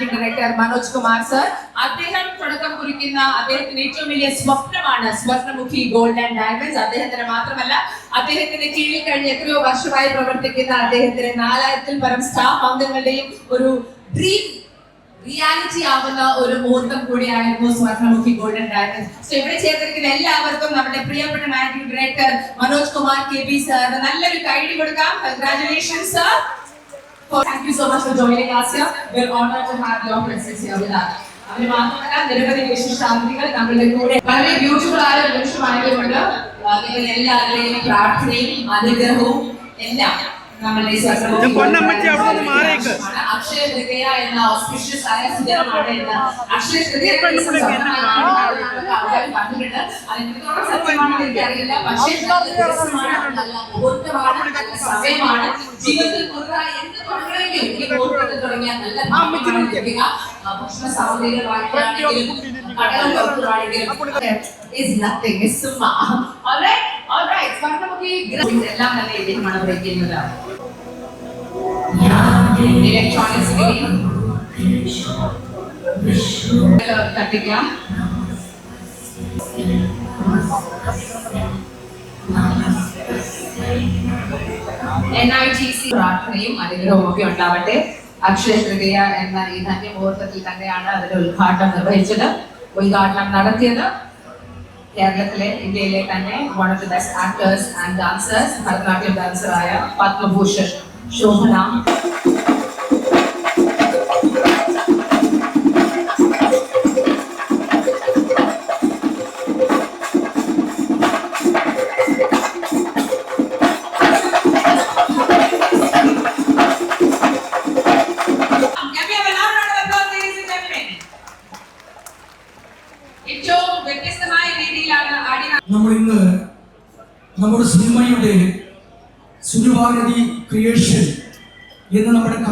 Managing director Manoj Kumar sir അദ്ദേഹം തുടക്കം കുറിക്കുന്ന അദ്ദേഹത്തിന്റെ ഏറ്റവും വലിയ സ്വപ്നമാണ് സ്വർണമുഖി ഗോൾഡ് ആൻഡ് ഡയമണ്ട്സ് അദ്ദേഹത്തിന് മാത്രമല്ല അദ്ദേഹത്തിന്റെ കീഴിൽ കഴിഞ്ഞ എത്രയോ വർഷമായി പ്രവർത്തിക്കുന്ന അദ്ദേഹത്തിന്റെ നാലായിരത്തിൽ പരം സ്റ്റാഫ് അംഗങ്ങളുടെയും ഒരു ഡ്രീം റിയാലിറ്റി ആവുന്ന ഒരു മുഹൂർത്തം കൂടിയായിരുന്നു സ്വർണമുഖി ഗോൾഡൻ ഡയമണ്ട്സ് സോ ഇവിടെ ചേർത്തിരിക്കുന്ന എല്ലാവർക്കും നമ്മുടെ പ്രിയപ്പെട്ട managing director Manoj Kumar K P സാറിന് നല്ലൊരു കൈഡി കൊടുക്കാം. Congratulation sir thank you so much for joining us here. We're honored to have your presence here with us. അവർ മാത്രമല്ല നിരവധി വിശിഷ്ടാതിഥികൾ നമ്മളുടെ കൂടെ വളരെ ബ്യൂട്ടിഫുൾ ആയ ഒരു നിമിഷമായതുകൊണ്ട് നിങ്ങൾ എല്ലാവരുടെയും പ്രാർത്ഥനയും അനുഗ്രഹവും എല്ലാം പൊന്നമ്മച്ചി അവിടെ നിന്ന് മാറിയേക്ക്. ആണ്. അക്ഷയ തൃതീയ എന്ന ഓസ്പിഷ്യസ് ആയ. അക്ഷയ സത്യമാണെന്ന് എനിക്കറിയില്ല. പക്ഷേ സമയമാണ്. ജീവിതത്തിൽ പുതുതായി എന്ത് തുടങ്ങണമെങ്കിലും ഈ മുഹൂർത്തത്തിൽ തുടങ്ങിയ നല്ല ഭക്ഷണ സാമഗ്രികളാണെങ്കിലും കടകൾ is nothing, is എല്ലാം നല്ല ഇദ്ദേഹമാണ് ബ്രേക്ക് ഇലക്ട്രോണിക്സ് തട്ടിക്കാം എൻ ഐ ടി സി പ്രാർത്ഥനയും അനുഗ്രഹവും ഒക്കെ ഉണ്ടാവട്ടെ. അക്ഷയ തൃതീയ എന്ന ഈ ധന്യമുഹൂർത്തത്തിൽ തന്നെയാണ് അതിന്റെ ഉദ്ഘാടനം നിർവഹിച്ചത്. ഉദ്ഘാടനം നടത്തിയത് കേരളത്തിലെ ഇന്ത്യയിലെ തന്നെ one of the best actors and dancers Bharatanatyam ഡാൻസറായ Padma Bhushan. Shobana.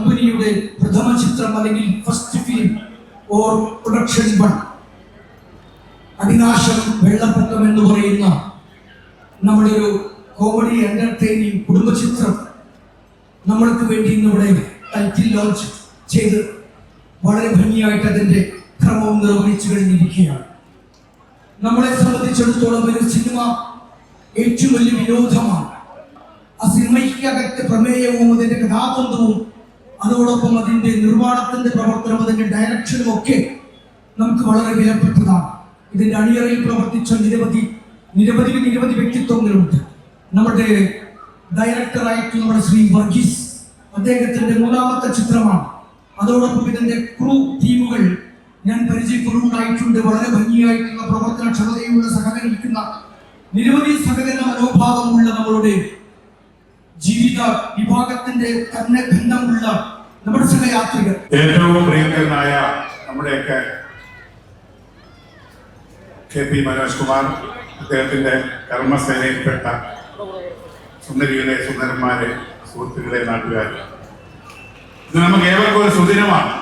കമ്പനിയുടെ പ്രഥമ ചിത്രം അല്ലെങ്കിൽ first film or production one അവിനാശം വെള്ളപ്പൊക്കം എന്ന് പറയുന്ന നമ്മുടെ ഒരു കോമഡി എന്റർടൈനിങ് കുടുംബചിത്രം നമ്മൾക്ക് വേണ്ടി ഇന്നിവിടെ ടൈറ്റിൽ ലോഞ്ച് ചെയ്ത് വളരെ ഭംഗിയായിട്ട് അതിന്റെ ക്രമവും നിർവഹിച്ചു കഴിഞ്ഞിരിക്കുകയാണ്. നമ്മളെ സംബന്ധിച്ചിടത്തോളം ഒരു സിനിമ ഏറ്റവും വലിയ വിനോദമാണ്. ആ സിനിമയ്ക്കകത്തെ പ്രമേയവും അതിന്റെ കഥാതന്ത്രവും അതോടൊപ്പം അതിന്റെ നിർമ്മാണത്തിന്റെ പ്രവർത്തനം അതിന്റെ ഡയറക്ഷനും ഒക്കെ നമുക്ക് വളരെ വിലപ്പെട്ടതാണ്. ഇതിന്റെ അണിയറയിൽ പ്രവർത്തിച്ച നിരവധി നിരവധി നിരവധി വ്യക്തിത്വങ്ങളുണ്ട്. നമ്മുടെ ഡയറക്ടറായിട്ടുള്ള നമ്മുടെ ശ്രീ വർഗീസ് അദ്ദേഹത്തിന്റെ മൂന്നാമത്തെ ചിത്രമാണ്. അതോടൊപ്പം ഇതിന്റെ ക്രൂ ടീമുകൾ ഞാൻ പരിചയപ്പെടുണ്ടായിട്ടുണ്ട് വളരെ ഭംഗിയായിട്ടുള്ള പ്രവർത്തന ക്ഷമതയുള്ള സഹകരിക്കുന്ന നിരവധി സഹകരണ മനോഭാവമുള്ള നമ്മളുടെ ജീവിത വിഭാഗത്തിന്റെ തന്നെ ബന്ധമുള്ള നമ്മുടെ സഹയാത്രികർ ഏറ്റവും പ്രിയങ്കരനായ നമ്മുടെയൊക്കെ കെ പി മനോജ് കുമാർ അദ്ദേഹത്തിന്റെ കർമ്മസേനയിൽപ്പെട്ട സുന്ദരികളെ സുന്ദരന്മാരെ സുഹൃത്തുക്കളെ നാട്ടുകാർ ഇത് നമുക്ക് ഏവർക്കും ഒരു സുദിനമാണ്.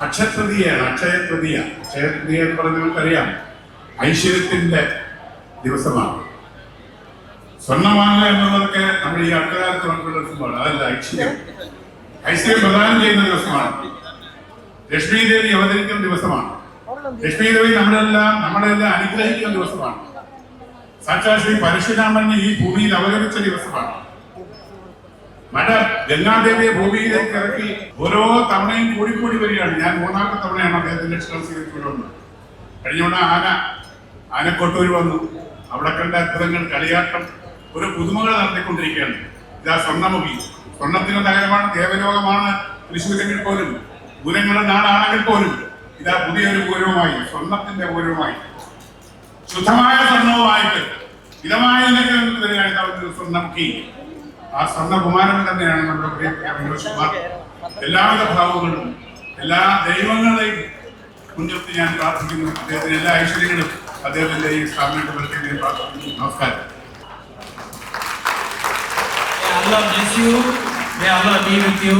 അക്ഷയതൃതീയാണ് അക്ഷയതൃതീയ. അക്ഷയതൃതീയ എന്ന് പറഞ്ഞാൽ നമുക്കറിയാം. ഐശ്വര്യത്തിന്റെ ദിവസമാണ്. സ്വർണമാല എന്നുള്ളതൊക്കെ നമ്മൾ ഈ അടുത്ത കാലത്ത് വന്നിട്ടുള്ള അതല്ല ഐശ്വര്യം. ഐശ്വര്യം പ്രദാനം ചെയ്യുന്ന ദിവസമാണ്. ലക്ഷ്മി ദേവി അവതരിക്കുന്ന ദിവസമാണ്. ലക്ഷ്മി ദേവി നമ്മളെല്ലാം നമ്മളെല്ലാം അനുഗ്രഹിക്കുന്ന ദിവസമാണ്. സാക്ഷാൽ ശ്രീ പരശുരാമന് ഈ ഭൂമിയിൽ അവതരിച്ച ദിവസമാണ്. മഴ ഗംഗാദേവിയെ ഭൂമിയിലേക്ക് ഇറക്കി ഓരോ തവണയും കൂടിക്കൂടി വരികയാണ്. ഞാൻ മൂന്നാമത്തെ തവണയാണ് അദ്ദേഹത്തിന്റെ ക്ഷണം സ്വീകരിച്ചുകൊണ്ടുവന്നത് കഴിഞ്ഞ തവണ ആന ആനക്കൊട്ടൂർ വന്നു. അവിടെ കണ്ട അത്ഭുതങ്ങൾ കളിയാട്ടം. ഒരു പുതുമകൾ നടത്തിക്കൊണ്ടിരിക്കുകയാണ്. ഇതാ സ്വർണമുഖി. സ്വർണത്തിന് നഗരമാണ് ദേവലോകമാണ്. തൃശ്ശൂരെങ്കിൽ പോലും പൂരങ്ങളുടെ നാടാണെങ്കിൽ പോലും ഇതാ പുതിയൊരു പൂരവുമായി സ്വർണത്തിന്റെ പൂരവുമായി ശുദ്ധമായ സ്വർണവുമായിട്ട് ഇതമായ സ്വർണമുഖി ആ സ്വർണകുമാരൻ തന്നെയാണ് നമ്മുടെ പ്രിയപ്പെട്ട എല്ലാവിധ ഭാവങ്ങളും എല്ലാ ദൈവങ്ങളെയും മുൻനിർത്തി ഞാൻ പ്രാർത്ഥിക്കുന്നു. അദ്ദേഹത്തിന് എല്ലാ ഐശ്വര്യങ്ങളും അദ്ദേഹത്തിന്റെ ഈ സ്ഥാപനത്തിൽ പ്രാർത്ഥിക്കുന്നു. നമസ്കാരം. May Allah bless you. May Allah be with you.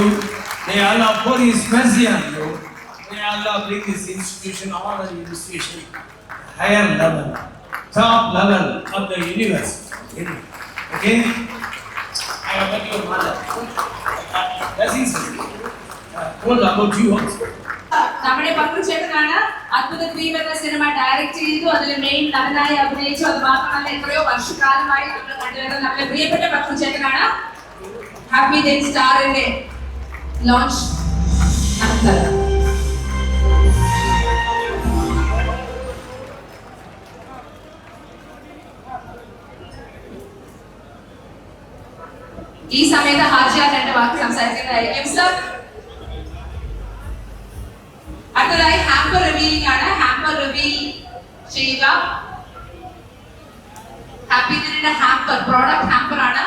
May Allah pour His mercy on you. May Allah bring this institution, honor institution, higher level, top level of the universe. Okay? I have met your mother. Uh, Blessings. Uh, What about you also? നമ്മുടെ പങ്കു ചേട്ടനാണ് അത്ഭുത ദ്വീപ് എന്ന cinema direct ചെയ്തു അതിൽ main നടനായി അഭിനയിച്ചു അത് മാത്രമല്ല എത്രയോ വർഷക്കാലമായി നമ്മൾ കണ്ടുവരുന്ന നമ്മുടെ പ്രിയപ്പെട്ട പങ്കു ചേട്ടനാണ് ഹാപ്പി ഡേ സ്റ്റാറിന്റെ ലോഞ്ച് നടത്തുന്നത് ഈ സമയത്ത് ഹാജിയ രണ്ട് വാക്ക് സംസാരിക്കുന്നതായിരിക്കും സർ അടുത്തതായി ഹാമ്പർ റിവീലിംഗ് ആണ് ഹാമ്പർ റിവീൽ ചെയ്യുക. ഹാപ്പി ദിനിന്റെ ഹാമ്പർ പ്രോഡക്റ്റ് ഹാമ്പർ ആണ്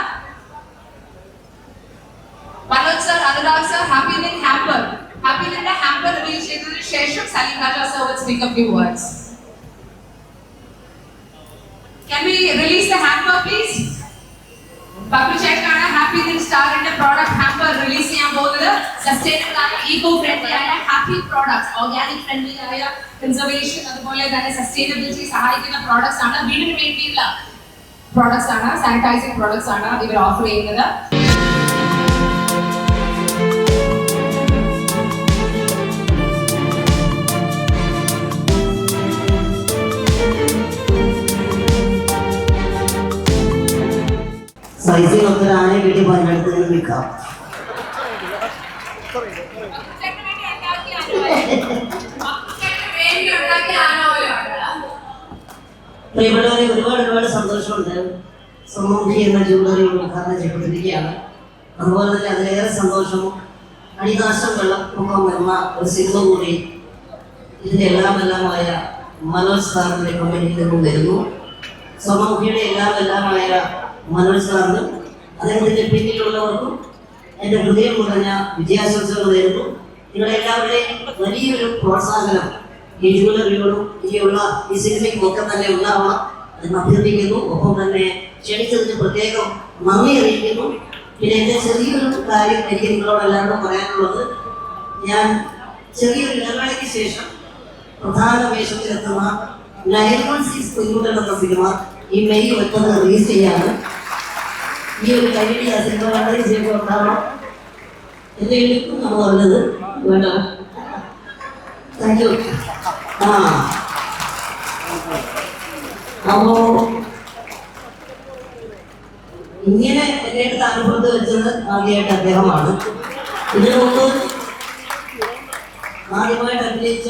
Manoj sir Anurag sir happy Din hamper happy ദിന്റെ hamper release ചെയ്തതിനു ശേഷം Salim Raja sir will speak a few words Can we release the hamper please? Pablu ചേട്ടനാണ് happy Din സ്റ്റാറിന്റെ product hamper release ചെയ്യാൻ പോകുന്നത്. Sustainable ആയ eco friendly ആയ happy products organic friendly ആയ conservation അതുപോലെ തന്നെ സസ്റ്റൈനബിലിറ്റി സഹായിക്കുന്ന പ്രോഡക്ട്സ് ആണ്. വീടിന് വേണ്ടിയുള്ള പ്രോഡക്ട്സ് ആണ് സാനിറ്റൈസിങ് പ്രോഡക്ട്സ് ആണ് ഇവർ ഓഫർ ചെയ്യുന്നത്. സൈസിൽ ഒത്തിരി ആനയെ വീട്ടിൽ പതിനെടുത്ത് നിന്ന് വിൽക്കാം. പ്രിയപ്പെട്ടവരെ ഒരുപാട് ഒരുപാട് സന്തോഷമുണ്ട്. സമൂഹി എന്ന ജ്വല്ലറി ഉദ്ഘാടനം ചെയ്യപ്പെട്ടിരിക്കുകയാണ് അതുപോലെ തന്നെ അതിലേറെ സന്തോഷം അടിനാശം വെള്ളം പൊക്കം എന്ന ഒരു സിനിമ കൂടി ഇതിന്റെ എല്ലാം എല്ലാമായ മനോജ് സാറിന്റെ കമ്പനിയിൽ നിന്നും വരുന്നു. സമൂഹിയുടെ എല്ലാം എല്ലാമായ മനോജ് സാറിനും അദ്ദേഹത്തിന്റെ പിന്നിലുള്ളവർക്കും എന്റെ ഹൃദയം നിറഞ്ഞ വിജയാശംസകൾ നേരുന്നു. നിങ്ങളുടെ എല്ലാവരുടെയും വലിയൊരു പ്രോത്സാഹനം ഈ ജൂലറിയോടും ഇനിയുള്ള ഈ സിനിമയ്ക്കും ഒക്കെ തന്നെ ഉണ്ടാവണം. എന്ന് അഭ്യർത്ഥിക്കുന്നു. ഒപ്പം തന്നെ ക്ഷണിച്ചതിന് പ്രത്യേകം നന്ദി അറിയിക്കുന്നു. പിന്നെ എന്റെ ചെറിയൊരു കാര്യം എനിക്ക് നിങ്ങളോട് എല്ലാവരോടും പറയാനുള്ളത്. ഞാൻ ചെറിയൊരു ഇടവേളയ്ക്ക് ശേഷം പ്രധാന വേഷത്തിലെത്തുന്ന നയൻ സിനിമ ഈ മെയ് ഒൻപത് റിലീസ് ചെയ്യാണ്. ഈ ഒരു കൈയടി ആ സിനിമ വളരെ വിജയം ഉണ്ടാവണം എന്ന് എഴുതും നമ്മൾ പറഞ്ഞത്. വേണ്ട. താങ്ക് യു ആ. അപ്പോ ഇങ്ങനെ എന്റെ അടുത്ത് അനുഭവത്ത് വെച്ചത് ആദ്യമായിട്ട് അദ്ദേഹമാണ്. ഇതിനു മുമ്പ് ആദ്യമായിട്ട് അഭിനയിച്ച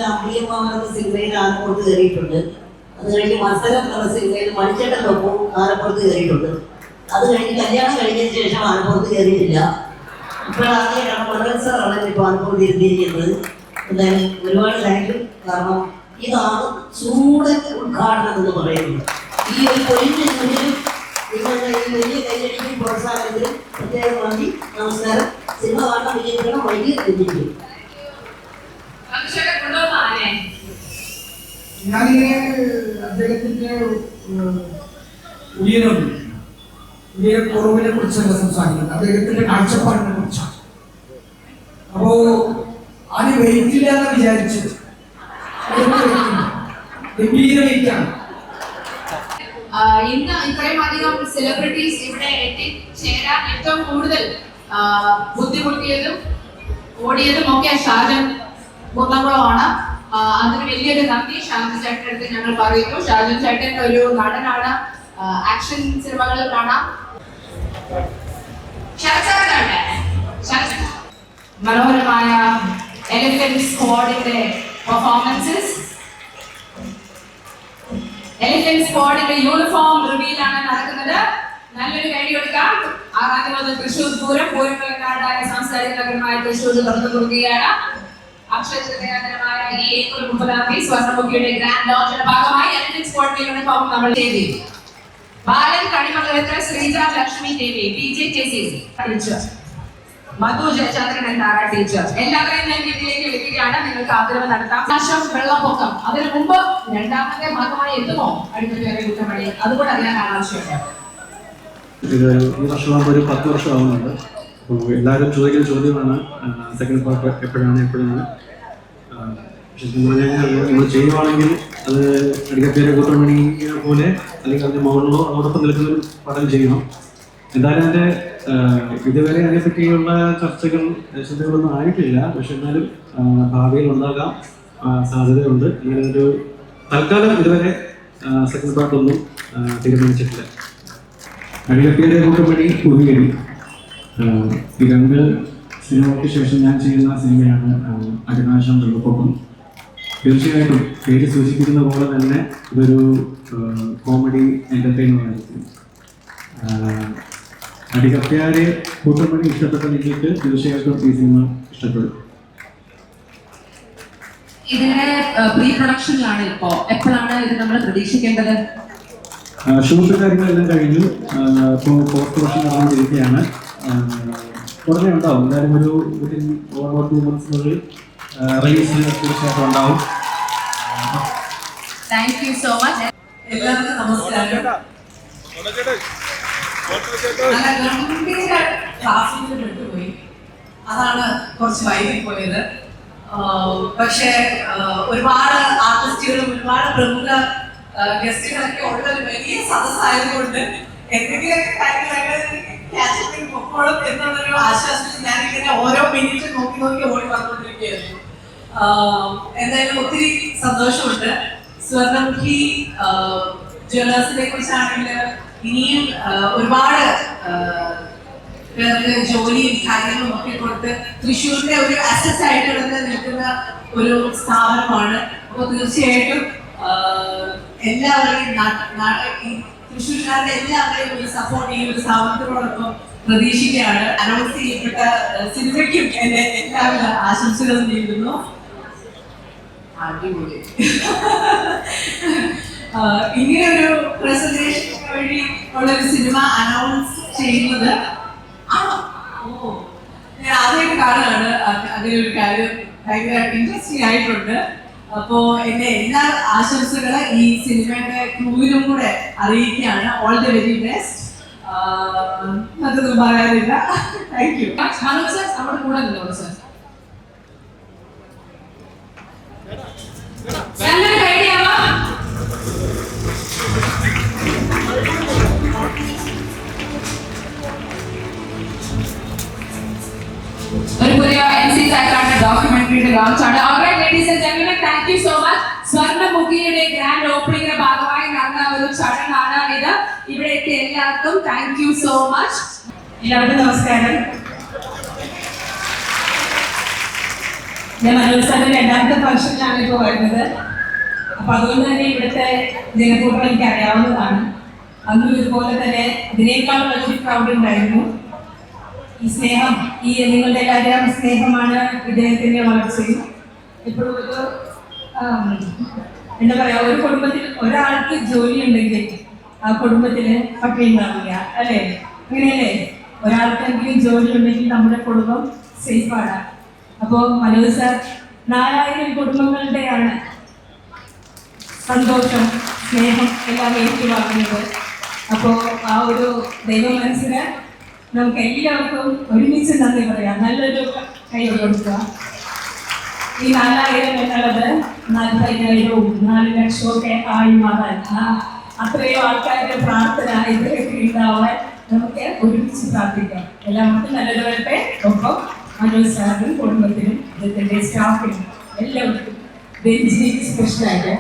എന്ന സിനിമയിൽ അനുഭവത്ത് കയറിയിട്ടുണ്ട്. അത് കഴിഞ്ഞ് മത്സരം സിനിമയിൽ മണിച്ചേട്ടനൊപ്പം ആലപ്പുറത്ത് കയറിയിട്ടുണ്ട്. അത് കഴിഞ്ഞ് കല്യാണം കഴിഞ്ഞതിന് ശേഷം ആലപ്പുറത്ത് കയറിയിട്ടില്ല. ഇപ്പോഴാദ്യമായിട്ടാണ് മണ്ഡൽ സാറാണ് ഇപ്പോൾ ആലപ്പുറത്ത് ഇരുത്തിയിരിക്കുന്നത് എന്തായാലും ഒരുപാട് താങ്ക് യു കാരണം ഇതാണ് ചൂടൻ ഉദ്ഘാടനം എന്ന് പറയുന്നത്. ഈ ഒരു പൊലിഞ്ഞ ചൂടിലും നിങ്ങളുടെ ഈ വലിയ കൈയടിക്കും പ്രോത്സാഹനത്തിനും പ്രത്യേകം നന്ദി നമസ്കാരം. സിനിമ കാണാൻ വിജയിക്കണം വൈകി എത്തിയിരിക്കും പബ്ലു ചേട്ടൻ കൊണ്ടുവന്ന ആനയെ ഞാനിങ്ങനെ അദ്ദേഹത്തിന്റെ ഉയരം ഉയര കുറവിനെ കുറിച്ചല്ല സംസാരിക്കുന്നത്. അദ്ദേഹത്തിന്റെ കാഴ്ചപ്പാടിനെ കുറിച്ചാണ്. അപ്പോ അത് വെയിറ്റില്ല എന്ന് ആഹ് ഇന്ന് ഇത്രയും അധികം സെലിബ്രിറ്റീസ് ഇവിടെ എത്തിച്ചേരാൻ ഏറ്റവും കൂടുതൽ ബുദ്ധിമുട്ടിയതും ഓടിയതും ഒക്കെ ഷാജൻ ആഹ് അതിന് വലിയൊരു നന്ദി. ഷാജു ചേട്ടന്റെ അടുത്ത് ഞങ്ങൾ പറയുന്നു. ഷാജു ചേട്ടൻ ഒരു നടനാണ്. ആക്ഷൻ സിനിമകളിൽ കാണാം. മനോഹരമായ എലിഫന്റ് സ്ക്വാഡിന്റെ പെർഫോമൻസസ് എലിഫന്റ് സ്ക്വാഡിന്റെ യൂണിഫോം റിവീൽ ആണ് നടക്കുന്നത്. നല്ലൊരു കൈ കൊടുക്കാം ആറാം തീയതി തൃശ്ശൂർ പൂരം പൂരങ്ങളായ സാംസ്കാരിക നഗരമായ തൃശ്ശൂർ തുറന്നു കൊടുക്കുകയാണ് അക്ഷരമായ ഈ ഏപ്രിൽ മുപ്പതാം തീയതി സ്വർണമുഖിയുടെ ഗ്രാൻഡ് ലോഞ്ചിന്റെ ഭാഗമായി സ്ക്വാഡിന്റെ യൂണിഫോം നമ്മൾ ചെയ്തു. Balan Kanimangalath Sreeja Lakshmi Devi P J teacher Madhu Jayachandran എന്നാണ് ടീച്ചർ എല്ലാവരെയും ഞാൻ ഇതിലേക്ക് വിളിക്കുകയാണ്. നിങ്ങൾക്ക് ആഗ്രഹം നടത്താം. ആശം വെള്ളപ്പൊക്കം. അതിനു മുമ്പ് രണ്ടാമത്തെ ഭാഗമായി എത്തുമോ അടിമതി കുറ്റമണി അതുകൂടെ അറിയാനാണ് ആവശ്യമുണ്ട് ഇത് ഈ വർഷമാകുമ്പോൾ ഒരു പത്ത് വർഷം ആവുന്നുണ്ട്. അപ്പോൾ എല്ലാവരും ചോദിക്കുന്ന ചോദ്യമാണ് സെക്കൻഡ് പാർട്ട് എപ്പോഴാണ് എപ്പോഴാണ്? ശരിക്കും പറഞ്ഞു കഴിഞ്ഞാൽ നമ്മൾ ചെയ്യുവാണെങ്കിൽ അത് അടിക്കപ്പേരെ കൂട്ടമണി പോലെ അല്ലെങ്കിൽ അതിന്റെ മുകളിലോ അതോടൊപ്പം നിൽക്കുന്ന ഒരു പഠനം ചെയ്യണം. എന്തായാലും അതിന്റെ ഇതുവരെ അതിനെപ്പറ്റിയുള്ള ചർച്ചകൾ ചിന്തകളൊന്നും ആയിട്ടില്ല. പക്ഷെ എന്നാലും ഭാവിയിൽ ഉണ്ടാകാം. സാധ്യതയുണ്ട്. അങ്ങനെ ഒരു തൽക്കാലം ഇതുവരെ സെക്കൻഡ് പാർട്ടൊന്നും തീരുമാനിച്ചിട്ടില്ല. അടികപ്പിയുടെ കൂട്ടമണി കുറിയടി രണ്ട് സിനിമയ്ക്ക് ശേഷം ഞാൻ ചെയ്യുന്ന സിനിമയാണ് അരുണാശം വെള്ളപ്പൊക്കം. തീർച്ചയായിട്ടും പേര് സൂചിപ്പിക്കുന്ന പോലെ തന്നെ ഇതൊരു കോമഡി എന്റർടൈൻമെന്റ് ആയിരിക്കും. അടികപ്പ്യാരെ കൂട്ടുപടി ഇഷ്ടപ്പെട്ട നിങ്ങൾക്ക് തീർച്ചയായിട്ടും ഈ സിനിമ ഇഷ്ടപ്പെടും. ഇതിന്റെ പ്രീ പ്രൊഡക്ഷനിലാണ് ഇപ്പോ. എപ്പോഴാണ് ഇത് നമ്മൾ പ്രതീക്ഷിക്കേണ്ടത്? ഷൂട്ട് കാര്യങ്ങളെല്ലാം കഴിഞ്ഞു. ഇപ്പോൾ പോസ്റ്റ് പ്രൊഡക്ഷൻ നടന്നുകൊണ്ടിരിക്കുകയാണ്. ആഹ് ഉടനെ ഉണ്ടാവും. എന്തായാലും ഒരു വിത്തിൻ വൺ ഓർ ടു മന്ത്സിനുള്ളിൽ റിലീസ് തീർച്ചയായിട്ടും ഉണ്ടാവും. താങ്ക് യു സോ മച്ച് എല്ലാവർക്കും നമസ്കാരം. അതാണ് കുറച്ച് വൈകി പോയത്. പക്ഷെ പക്ഷേ ഒരുപാട് ആർട്ടിസ്റ്റുകളും ഒരുപാട് പ്രമുഖ ഗസ്റ്റുകളൊക്കെ ഉള്ള ഒരു വലിയ സദസ്സായതുകൊണ്ട് എന്തെങ്കിലുമൊക്കെ കാര്യങ്ങളൊക്കെ ക്യാച്ച് പൊക്കോളും എന്നുള്ളൊരു ആശ്വാസത്തിൽ ഞാനിങ്ങനെ ഓരോ മിനിറ്റ് നോക്കി നോക്കി ഓടി വന്നുകൊണ്ടിരിക്കുകയായിരുന്നു. എന്തായാലും ഒത്തിരി സന്തോഷമുണ്ട്. സ്വർണമുഖി ജ്വല്ലേഴ്സിനെ കുറിച്ചാണെങ്കിൽ ഇനിയും ഒരുപാട് പേർക്ക് ജോലിയും കാര്യങ്ങളും ഒക്കെ കൊടുത്ത് തൃശ്ശൂരിന്റെ ഒരു അസറ്റ് ആയിട്ട് തന്നെ നിൽക്കുന്ന ഒരു സ്ഥാപനമാണ്. അപ്പോൾ തീർച്ചയായിട്ടും എല്ലാവരെയും തൃശ്ശൂർക്കാരുടെ എല്ലാവരെയും ഒരു സപ്പോർട്ട് ഈ ഒരു സ്ഥാപനത്തിനോടൊപ്പം പ്രതീക്ഷിക്കുകയാണ്. അനൗൺസ് ചെയ്യപ്പെട്ട സിനിമയ്ക്കും എന്റെ എല്ലാവിധ ആശംസകളും നേരിടുന്നു അടിപൊളി. ഇങ്ങനെ ഒരു പ്രസന്റേഷൻ വഴി ഉള്ള ഒരു സിനിമ അനൗൺസ് ചെയ്യുന്നത്. ആദ്യമായിട്ട് കാണുകയാണ്. അതിലൊരു കാര്യം ഭയങ്കര ഇൻട്രസ്റ്റിംഗ് ആയിട്ടുണ്ട്. അപ്പോ എന്റെ എല്ലാ ആശംസകളും ഈ സിനിമയുടെ ക്രൂവിലും കൂടെ അറിയിക്കുകയാണ്. ഓൾ ദി വെരി ബെസ്റ്റ് അതൊന്നും പറയാനില്ല. താങ്ക് യു മനോജ് സർ നമ്മുടെ കൂടെ നിന്നോളൂ സാർ. ഒരു പുതിയ എൻ സി സൈക്കാട്രി ഡോക്യുമെന്ററിയുടെ ലോഞ്ച് ആണ്. Alright ladies and gentlemen thank you so much സ്വർണമുഖിയുടെ grand ഓപ്പണിംഗിന്റെ ഭാഗമായി നടന്ന ഒരു ചടങ്ങാണ് ഇത് ഇവിടെ എത്തിയ എല്ലാവർക്കും താങ്ക് യു സോ മച്ച് എല്ലാവർക്കും നമസ്കാരം. ഞാൻ സാറിന്റെ രണ്ടാമത്തെ ഫംഗ്ഷനിലാണ് ഇപ്പോൾ വരുന്നത്. അപ്പൊ അതുകൊണ്ട് തന്നെ ഇവിടുത്തെ ജനക്കൂട്ടം എനിക്ക് അറിയാവുന്നതാണ്. അന്നും ഇതുപോലെ തന്നെ ഇതിനേക്കാൾ വലിയൊരു ക്രൗഡ് ഉണ്ടായിരുന്നു. ഈ സ്നേഹം ഈ നിങ്ങളുടെ എല്ലാവരുടെയും സ്നേഹമാണ് ഇദ്ദേഹത്തിന്റെ വളർച്ചയും. ഇപ്പോഴും ഒരു എന്താ പറയാ ഒരു കുടുംബത്തിൽ ഒരാൾക്ക് ജോലി ഉണ്ടെങ്കിൽ ആ കുടുംബത്തിന് പട്ടി ഉണ്ടാവില്ല അല്ലേ? അങ്ങനെയല്ലേ? ഒരാൾക്കെങ്കിലും ജോലി ഉണ്ടെങ്കിൽ നമ്മുടെ കുടുംബം സേഫാണ് അപ്പോൾ മനോജ് സാർ നാലായിരം കുടുംബങ്ങളുടെയാണ് സന്തോഷം സ്നേഹം എല്ലാം ഏറ്റുവാങ്ങുന്നത്. അപ്പോൾ ആ ഒരു ദൈവ മനസ്സിന് നമുക്ക് എല്ലാവർക്കും ഒരുമിച്ച് നന്ദി പറയാം. നല്ലൊരു കൈ കൊടുക്കുക. ഈ നാലായിരം എന്നുള്ളത് നാൽപ്പതിനായിരവും നാല് ലക്ഷവും ഒക്കെ ആയി മാറാൻ. അത്രയും ആൾക്കാരുടെ പ്രാർത്ഥന ഇതിലൊക്കെ ഉണ്ടാവാൻ നമുക്ക് ഒരുമിച്ച് പ്രാർത്ഥിക്കാം. എല്ലാവർക്കും നല്ലത് വരട്ടെ ഒപ്പം മനോജ് സാറിനും കുടുംബത്തിനും ഇദ്ദേഹത്തിന്റെ സ്റ്റാഫിനും എല്ലാവർക്കും ബെഞ്ചിന് സ്പെഷ്യലായിട്ട്